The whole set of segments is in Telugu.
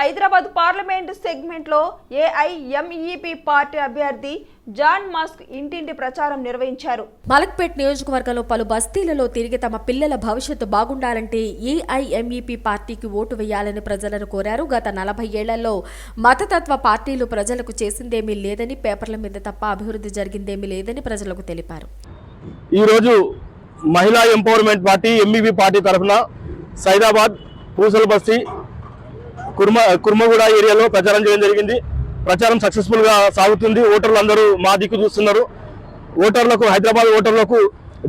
హైదరాబాద్ పార్లమెంటు సెగ్మెంట్లో ఏఐఎంఈపీ పార్టీ అభ్యర్థి జాన్ మాస్క్ ఇంటింటి ప్రచారం నిర్వహించారు. మలక్పేట్ నియోజకవర్గంలో పలు బస్తీలలో తిరిగి తమ పిల్లల భవిష్యత్తు బాగుండాలంటే ఏఐఎంఈపీ పార్టీకి ఓటు వేయాలని ప్రజలను కోరారు. గత నలభై ఏళ్ళలో మతతత్వ పార్టీలు ప్రజలకు చేసిందేమీ లేదని పేపర్ల మీద తప్ప అభివృద్ధి జరిగిందేమీ లేదని ప్రజలకు తెలిపారు. ఈరోజు మహిళా ఎంపవర్మెంట్ పార్టీ ఎంఈబీ పార్టీ తరఫున సైదాబాద్ పూసల బస్తీ కుర్మ కుర్మగూడ ఏరియాలో ప్రచారం చేయడం జరిగింది. ప్రచారం సక్సెస్ఫుల్గా సాగుతుంది. ఓటర్లు అందరూ మా దిక్కు చూస్తున్నారు. ఓటర్లకు హైదరాబాద్ ఓటర్లకు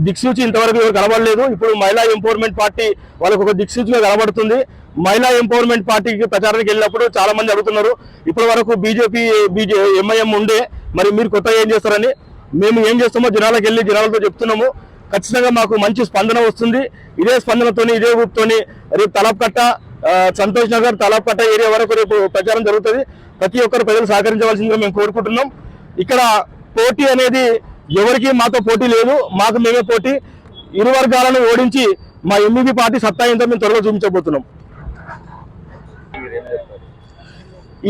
దిక్సూచి ఇంతవరకు ఎవరు కనబడలేదు. ఇప్పుడు మహిళా ఎంపవర్మెంట్ పార్టీ వాళ్ళకు ఒక దిక్సూచిగా కనబడుతుంది. మహిళా ఎంపవర్మెంట్ పార్టీకి ప్రచారానికి వెళ్ళినప్పుడు చాలా మంది అడుగుతున్నారు ఇప్పటి వరకు బీజేపీ బీజే ఎంఐఎం ఉండే మరి మీరు కొత్తగా ఏం చేస్తారని. మేము ఏం చేస్తామో జనాలకు వెళ్ళి జనాలతో చెప్తున్నాము. ఖచ్చితంగా మాకు మంచి స్పందన వస్తుంది. ఇదే స్పందనతోని ఇదే ఊపుతోని రేపు తలపకట్ట సంతోష్ నగర్ తలపట్ట ఏరియా వరకు రేపు ప్రచారం జరుగుతుంది. ప్రతి ఒక్కరు ప్రజలు సహకరించవలసిందిగా మేము కోరుకుంటున్నాం. ఇక్కడ పోటీ అనేది ఎవరికి మాతో పోటీ లేదు. మాకు మేమే పోటీ. ఇరు వర్గాలను ఓడించి మా ఎంబీబీ పార్టీ సత్తా ఏంటో మేము త్వరలో చూపించబోతున్నాం.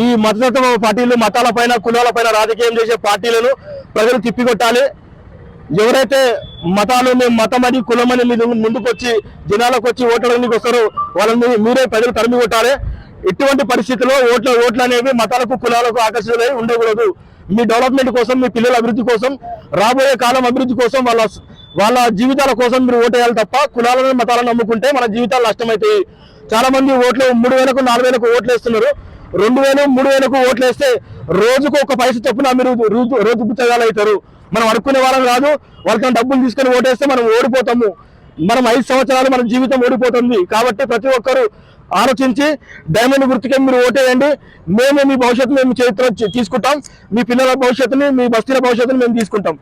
ఈ మతతత్వ పార్టీలు మతాల పైన కులాల పైన రాజకీయం చేసే పార్టీలను ప్రజలు తిప్పికొట్టాలి. ఎవరైతే మతాలు మేము మతం అని కులం అని జనాలకు వచ్చి ఓట్లకి వస్తారో వాళ్ళని మీరే ప్రజలు తరిమి కొట్టాలి. ఎటువంటి పరిస్థితుల్లో ఓట్ల ఓట్లు అనేవి మతాలకు కులాలకు ఆకర్షితులై ఉండకూడదు. మీ డెవలప్మెంట్ కోసం మీ పిల్లల అభివృద్ధి కోసం రాబోయే కాలం అభివృద్ధి కోసం వాళ్ళ వాళ్ళ జీవితాల కోసం మీరు ఓటేయాలి తప్ప కులాలను మతాలను నమ్ముకుంటే మన జీవితాలు నష్టమవుతాయి. చాలా మంది ఓట్లు మూడు వేలకు నాలుగు వేలకు ఓట్లు వేస్తున్నారు. రెండు వేలు మూడు వేలకు ఓట్లు వేస్తే రోజుకు ఒక పైస చొప్పున మీరు రోజు రోజు పుచ్చగాలు అవుతారు మనం అడుక్కునే వాళ్ళం కాదు. వాళ్ళకి డబ్బులు తీసుకొని ఓటేస్తే మనం ఓడిపోతాము. మనం ఐదు సంవత్సరాలు మన జీవితం ఓడిపోతుంది. కాబట్టి ప్రతి ఒక్కరు ఆలోచించి డైమండ్ గుర్తుకే మీరు ఓటేయండి. మేము మీ భవిష్యత్తు మేము చరిత్ర తీసుకుంటాం. మీ పిల్లల భవిష్యత్తుని మీ బస్తీల భవిష్యత్తుని మేము తీసుకుంటాం.